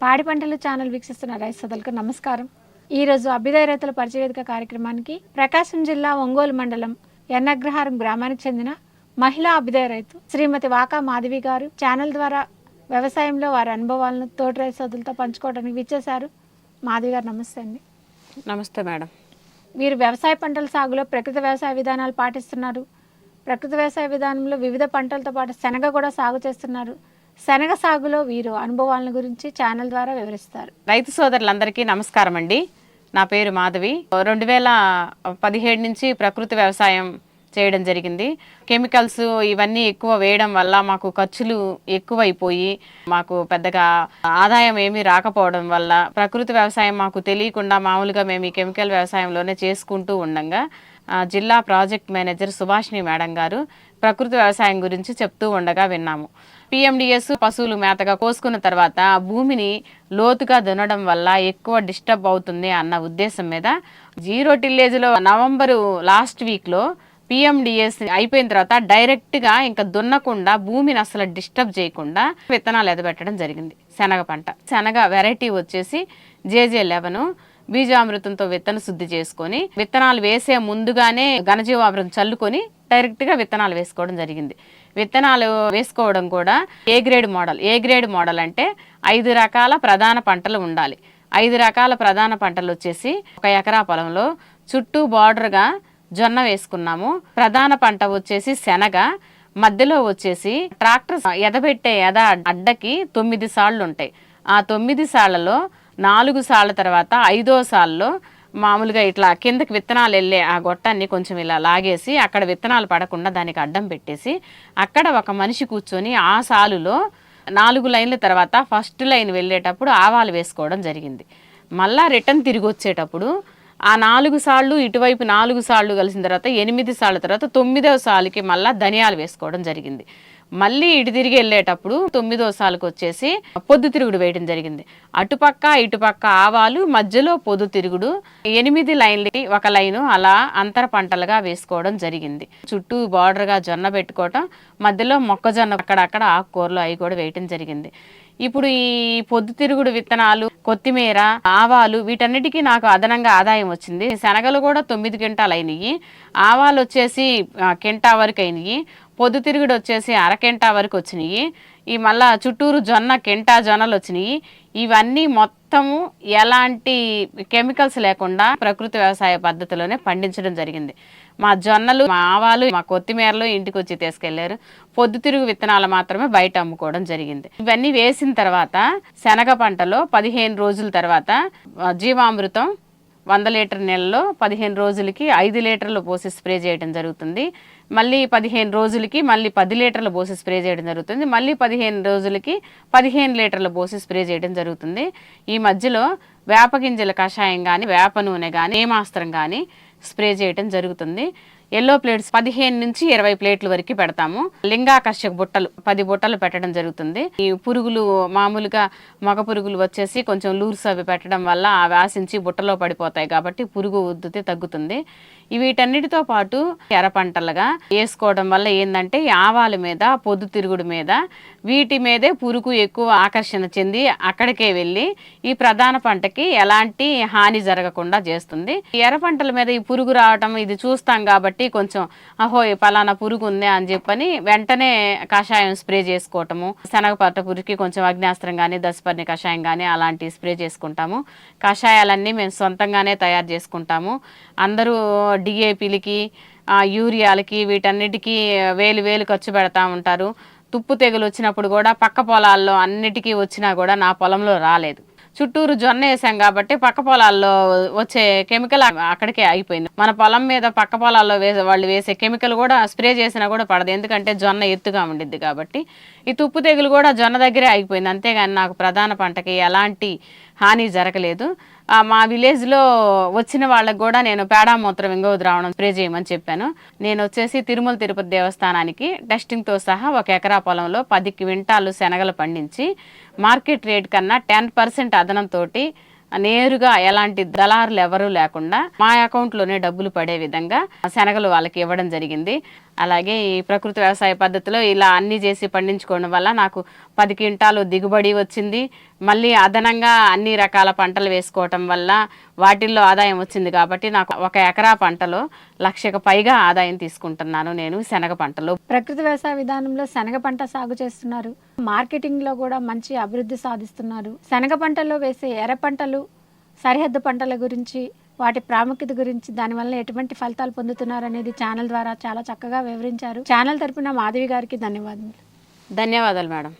పాడి పంటలు ఛానల్ వీక్షిస్తున్న రైతు సోదరులకు నమస్కారం. ఈరోజు అభ్యుదయ రైతుల పరిచయ వేదిక కార్యక్రమానికి ప్రకాశం జిల్లా ఒంగోలు మండలం ఎన్నగ్రహారం గ్రామానికి చెందిన మహిళా అభ్యుదయ రైతు శ్రీమతి వాకా మాధవి గారు ఛానల్ ద్వారా వ్యవసాయంలో వారి అనుభవాలను తోటి రైతు సోదరులతో పంచుకోవడానికి విచ్చేశారు. మాధవి గారు నమస్తే అండి. నమస్తే మేడం. వీరు వ్యవసాయ పంటల సాగులో ప్రకృతి వ్యవసాయ విధానాలు పాటిస్తున్నారు. ప్రకృతి వ్యవసాయ విధానంలో వివిధ పంటలతో పాటు శనగ కూడా సాగు చేస్తున్నారు. శనగ సాగులో వీరు అనుభవాలను గురించి ఛానల్ ద్వారా వివరిస్తారు. రైతు సోదరులందరికీ నమస్కారం అండి నా పేరు మాధవి. రెండు వేల పదిహేడు నుంచి ప్రకృతి వ్యవసాయం చేయడం జరిగింది. కెమికల్స్ ఇవన్నీ ఎక్కువ వేయడం వల్ల మాకు ఖర్చులు ఎక్కువైపోయి మాకు పెద్దగా ఆదాయం ఏమీ రాకపోవడం వల్ల ప్రకృతి వ్యవసాయం మాకు తెలియకుండా మామూలుగా మేము ఈ కెమికల్ వ్యవసాయంలోనే చేసుకుంటూ ఉండంగా జిల్లా ప్రాజెక్ట్ మేనేజర్ సుభాషిణి మేడం గారు ప్రకృతి వ్యవసాయం గురించి చెప్తూ ఉండగా విన్నాము. పిఎండిఎస్ పశువులు మేతగా కోసుకున్న తర్వాత భూమిని లోతుగా దున్నడం వల్ల ఎక్కువ డిస్టర్బ్ అవుతుంది అన్న ఉద్దేశం మీద జీరో టిల్లేజ్లో నవంబరు లాస్ట్ వీక్లో పిఎండిఎస్ అయిపోయిన తర్వాత డైరెక్ట్గా ఇంకా దున్నకుండా భూమిని అసలు డిస్టర్బ్ చేయకుండా విత్తనాలు ఎదబెట్టడం జరిగింది. శనగ పంట. శనగ వెరైటీ వచ్చేసి జేజే లెవెను బీజామృతంతో విత్తన శుద్ధి చేసుకొని విత్తనాలు వేసే ముందుగానే ఘనజీవామృతం చల్లుకొని డైరెక్ట్గా విత్తనాలు వేసుకోవడం జరిగింది. విత్తనాలు వేసుకోవడం కూడా A grade model? A grade model అంటే ఐదు రకాల ప్రధాన పంటలు ఉండాలి. ఐదు రకాల ప్రధాన పంటలు వచ్చేసి ఒక ఎకరా పొలంలో చుట్టూ బార్డర్గా జొన్న వేసుకున్నాము. ప్రధాన పంట వచ్చేసి శనగ మధ్యలో వచ్చేసి ట్రాక్టర్ ఎదబెట్టే ఎద అడ్డకి తొమ్మిది సార్లు ఉంటాయి. ఆ తొమ్మిది సార్లలో నాలుగు సార్ల తర్వాత ఐదో సాళ్ళలో మామూలుగా ఇట్లా కిందకి విత్తనాలు వెళ్ళే ఆ గొట్టాన్ని కొంచెం ఇలా లాగేసి అక్కడ విత్తనాలు పడకుండా దానికి అడ్డం పెట్టేసి అక్కడ ఒక మనిషి కూర్చొని ఆ సాలులో నాలుగు లైన్ల తర్వాత ఫస్ట్ లైన్ వెళ్ళేటప్పుడు ఆవాలు వేసుకోవడం జరిగింది. మళ్ళా రిటర్న్ తిరిగి వచ్చేటప్పుడు ఆ నాలుగు సార్లు ఇటువైపు నాలుగు సార్లు కలిసిన తర్వాత ఎనిమిది సార్ల తర్వాత తొమ్మిదవ సాలుకి మళ్ళీ ధనియాలు వేసుకోవడం జరిగింది. మళ్ళీ ఇటు తిరిగి వెళ్ళేటప్పుడు తొమ్మిదో సాలకు వచ్చేసి పొద్దుతిరుగుడు వేయడం జరిగింది. అటుపక్క ఇటుపక్క ఆవాలు మధ్యలో పొద్దుతిరుగుడు ఎనిమిది లైన్లకి ఒక లైను అలా అంతర పంటలుగా వేసుకోవడం జరిగింది. చుట్టూ బార్డర్గా జొన్న పెట్టుకోవటం మధ్యలో మొక్కజొన్న అక్కడక్కడ ఆకుకూరలు అవి కూడా వేయటం జరిగింది. ఇప్పుడు ఈ పొద్దుతిరుగుడు విత్తనాలు కొత్తిమీర ఆవాలు వీటన్నిటికీ నాకు అదనంగా ఆదాయం వచ్చింది. శనగలు కూడా తొమ్మిది క్వింటాలు అయినాయి ఆవాలు వచ్చేసి కింటా వరకు అయినాయి. పొద్దుతిరుగుడు వచ్చేసి అరకెంటా వరకు వచ్చినాయి ఈ మళ్ళా చుట్టూరు జొన్న కెంటా జొన్నలు వచ్చినాయి ఇవన్నీ మొత్తము ఎలాంటి కెమికల్స్ లేకుండా ప్రకృతి వ్యవసాయ పద్ధతిలోనే పండించడం జరిగింది. మా జొన్నలు మా ఆవాలు మా కొత్తిమీరలు ఇంటికి వచ్చి తీసుకెళ్ళారు. పొద్దుతిరుగు విత్తనాలు మాత్రమే బయట అమ్ముకోవడం జరిగింది. ఇవన్నీ వేసిన తర్వాత శనగ పంటలో పదిహేను రోజుల తర్వాత జీవామృతం వంద లీటర్ నెలలో పదిహేను రోజులకి ఐదు లీటర్లు పోసి స్ప్రే చేయడం జరుగుతుంది. మళ్ళీ పదిహేను రోజులకి మళ్ళీ పది లీటర్లు పోసి స్ప్రే చేయడం జరుగుతుంది. మళ్ళీ పదిహేను రోజులకి పదిహేను లీటర్లు పోసి స్ప్రే చేయడం జరుగుతుంది. ఈ మధ్యలో వేప గింజల కషాయం కానీ వేప నూనె కానీ ఏమాస్త్రం కానీ స్ప్రే చేయడం జరుగుతుంది. ఎల్లో ప్లేట్స్ పదిహేను నుంచి ఇరవై ప్లేట్ల వరకు పెడతాము. లింగాకర్షక బుట్టలు పది బుట్టలు పెట్టడం జరుగుతుంది. ఈ పురుగులు మామూలుగా మగ పురుగులు వచ్చేసి కొంచెం లూర్స్ అవి పెట్టడం వల్ల అవి ఆశించి బుట్టలో పడిపోతాయి కాబట్టి పురుగు ఉద్దుతి తగ్గుతుంది. వీటన్నిటితో పాటు ఎర పంటలుగా వేసుకోవడం వల్ల ఏంటంటే ఆవాల మీద పొద్దుతిరుగుడు మీద వీటి మీదే పురుగు ఎక్కువ ఆకర్షణ చెంది అక్కడికే వెళ్ళి ఈ ప్రధాన పంటకి ఎలాంటి హాని జరగకుండా చేస్తుంది. ఈ ఎర్ర పంటల మీద ఈ పురుగు రావటం ఇది చూస్తాం కాబట్టి కొంచెం అహో పలానా పురుగు ఉంది అని చెప్పని వెంటనే కషాయం స్ప్రే చేసుకోవటము. శనగపట్ట పురుగుకి కొంచెం అగ్నాస్త్రం కానీ దశపర్ణి కషాయం కానీ అలాంటివి స్ప్రే చేసుకుంటాము. కషాయాలన్నీ మేము సొంతంగానే తయారు చేసుకుంటాము. అందరూ డిఏపీలకి యూరియాలకి వీటన్నిటికీ వేలు వేలు ఖర్చు పెడతా ఉంటారు. తుప్పు తెగులు వచ్చినప్పుడు కూడా పక్క పొలాల్లో అన్నిటికీ వచ్చినా కూడా నా పొలంలో రాలేదు. చుట్టూరు జొన్న వేసాం కాబట్టి పక్క పొలాల్లో వచ్చే కెమికల్ అక్కడికే ఆగిపోయింది. మన పొలం మీద పక్క పొలాల్లో వేసే వాళ్ళు వేసే కెమికల్ కూడా స్ప్రే చేసినా కూడా పడదు. ఎందుకంటే జొన్న ఎత్తుగా ఉండిద్ది కాబట్టి. ఈ తుప్పు తెగులు కూడా జొన్న దగ్గరే ఆగిపోయింది. అంతేగాని నాకు ప్రధాన పంటకి ఎలాంటి హాని జరగలేదు. మా విలేజ్లో వచ్చిన వాళ్ళకు కూడా నేను పేడామూత్రం మూత్రం ద్రావణం స్ప్రే చేయమని చెప్పాను. నేను వచ్చేసి తిరుమల తిరుపతి దేవస్థానానికి టెస్టింగ్తో సహా ఒక ఎకరా పొలంలో పది క్వింటాలు శనగలు పండించి మార్కెట్ రేట్ కన్నా టెన్ పర్సెంట్ అదనంతో నేరుగా ఎలాంటి దళారులు ఎవరూ లేకుండా మా అకౌంట్లోనే డబ్బులు పడే విధంగా శనగలు వాళ్ళకి ఇవ్వడం జరిగింది. అలాగే ఈ ప్రకృతి వ్యవసాయ పద్ధతిలో ఇలా అన్నీ చేసి పండించుకోవడం వల్ల నాకు పది క్వింటాలు దిగుబడి వచ్చింది. మళ్ళీ అదనంగా అన్ని రకాల పంటలు వేసుకోవటం వల్ల వాటిల్లో ఆదాయం వచ్చింది కాబట్టి నాకు ఒక ఎకరా పంటలో లక్షకు పైగా ఆదాయం తీసుకుంటున్నాను నేను శనగ పంటలో. ప్రకృతి వ్యవసాయ విధానంలో శనగ పంట సాగు చేస్తున్నారు. మార్కెటింగ్లో కూడా మంచి అభివృద్ధి సాధిస్తున్నారు. శనగ పంటలో వేసే ఎర్ర పంటలు సరిహద్దు పంటల గురించి వాటి ప్రాముఖ్యత గురించి దానివల్ల ఎటువంటి ఫలితాలు పొందుతున్నారు అనేది ఛానల్ ద్వారా చాలా చక్కగా వివరించారు. ఛానల్ తరపున మాధవి గారికి ధన్యవాదాలు ధన్యవాదాలు మేడం.